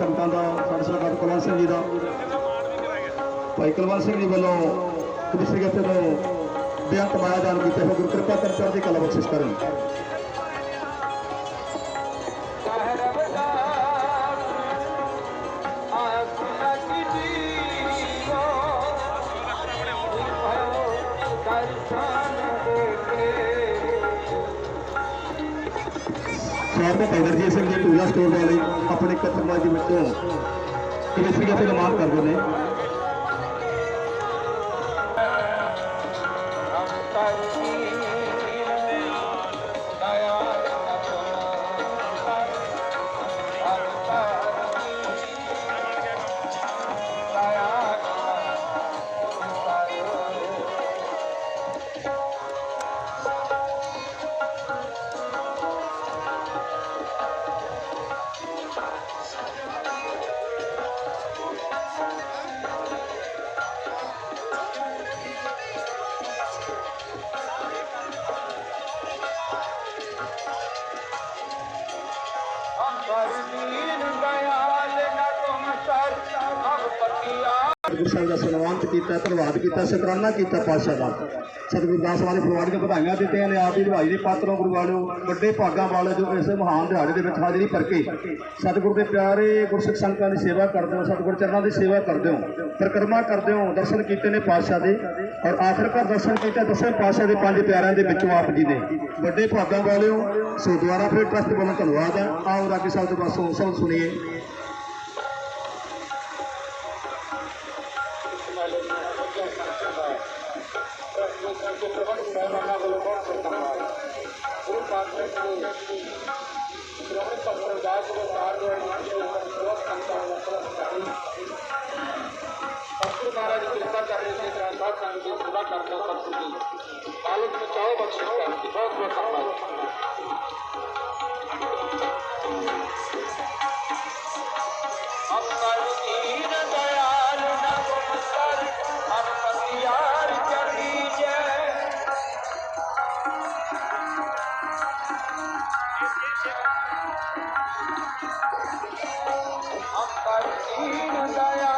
ਸੰਗਤਾਂ ਦਾ, ਸਾਡੇ ਸਰਕਾਰ ਕੁਲਵੰਤ ਸਿੰਘ ਜੀ ਦਾ। ਭਾਈ ਕੁਲਵੰਤ ਸਿੰਘ ਜੀ ਵੱਲੋਂ ਕਬੀਰ ਗੱਤੇ ਤੋਂ ਬੇਅੰਤ ਮਾਇਆ ਦਾਨ ਕੀਤੇ ਹੋ ਗੁਰੂ ਕਿਰਪਾ ਕਰ ਚੜ੍ਹਦੀ ਕਲਾ ਬਖਸ਼ਿਸ਼ ਕਰਨ। ਸਵਾਗਤ ਹੈ ਪੈਦਰਜੀਤ ਸਿੰਘ ਜੀ ਟੂਲਾ ਸਟੋਰ ਵਾਲੇ ਆਪਣੇ ਕਤਰਮਾ ਦੀ ਵਿੱਚੋਂ ਕਬੀਰ ਗੱਤੇ ਦਾ ਮਾਨ ਕਰਦੇ ਨੇ। Bye. ਗੁਰੂ ਸਾਹਿਬ ਦਾ ਸਨਮਾਨਿਤ ਕੀਤਾ, ਧੰਨਵਾਦ ਕੀਤਾ, ਸ਼ੁਕਰਾਨਾ ਕੀਤਾ ਪਾਤਸ਼ਾਹ ਦਾ। ਸਤਿਗੁਰੂ ਦਾਸ ਵਾਲੇ ਫਰਵਾੜੀ ਦੀਆਂ ਵਧਾਈਆਂ ਦਿੱਤੀਆਂ ਨੇ, ਆਪ ਦੀ ਵਧਾਈ ਦੇ ਪਾਤਰੋਂ ਗੁਰੂ ਵਾਲਿਓ, ਵੱਡੇ ਭਾਗਾਂ ਵਾਲੇ ਜੋ ਇਸ ਮਹਾਨ ਦਿਹਾੜੇ ਦੇ ਵਿੱਚ ਹਾਜ਼ਰੀ ਭਰ ਕੇ ਸਤਿਗੁਰੂ ਦੇ ਪਿਆਰੇ ਗੁਰਸਿੱਖ ਸੰਗਤਾਂ ਦੀ ਸੇਵਾ ਕਰਦੇ ਹੋ, ਸਤਿਗੁਰ ਚਰਨਾਂ ਦੀ ਸੇਵਾ ਕਰਦੇ ਹੋ, ਪਰਿਕਰਮਾ ਕਰਦੇ ਹੋ, ਦਰਸ਼ਨ ਕੀਤੇ ਨੇ ਪਾਤਸ਼ਾਹ ਦੇ ਔਰ ਆਖਰਕਾਰ ਦਰਸ਼ਨ ਕੀਤਾ, ਦਸਵੇਂ ਪਾਤਸ਼ਾਹ ਦੇ ਪੰਜ ਪਿਆਰਿਆਂ ਦੇ ਵਿੱਚੋਂ ਆਪ ਜੀ ਨੇ ਵੱਡੇ ਭਾਗਾਂ ਵਾਲਿਓ, ਸੋ ਦੁਆਰਾ ਫਿਰ ਟਰਸਟ ਵੱਲੋਂ ਧੰਨਵਾਦ ਹੈ। ਆਓ ਰਾਗੀ ਸਾਹਿਬ ਦੇ ਪਾਸੋਂ ਸਭ ਸੁਣੀਏ। ਸਤਿਗੁਰੂ ਮਹਾਰਾਜ ਦੀ ਕਿਰਪਾ ਕਰ ਰਹੇ ਸੀ ਤੇਰਾ ਸਾਥ ਸੰਗ ਦੀ ਸੇਵਾ ਕਰਦਾ ਸਤਿਗੁਰੂ ਜੀ ਮਾਲਕ ਨੂੰ ਚਾਹੋ ਬਖਸ਼ਿਸ਼ ਕਰ ਬਹੁਤ ਬਹੁਤ ਧੰਨਵਾਦ ਅਪਨਾ ਜੀ I'm a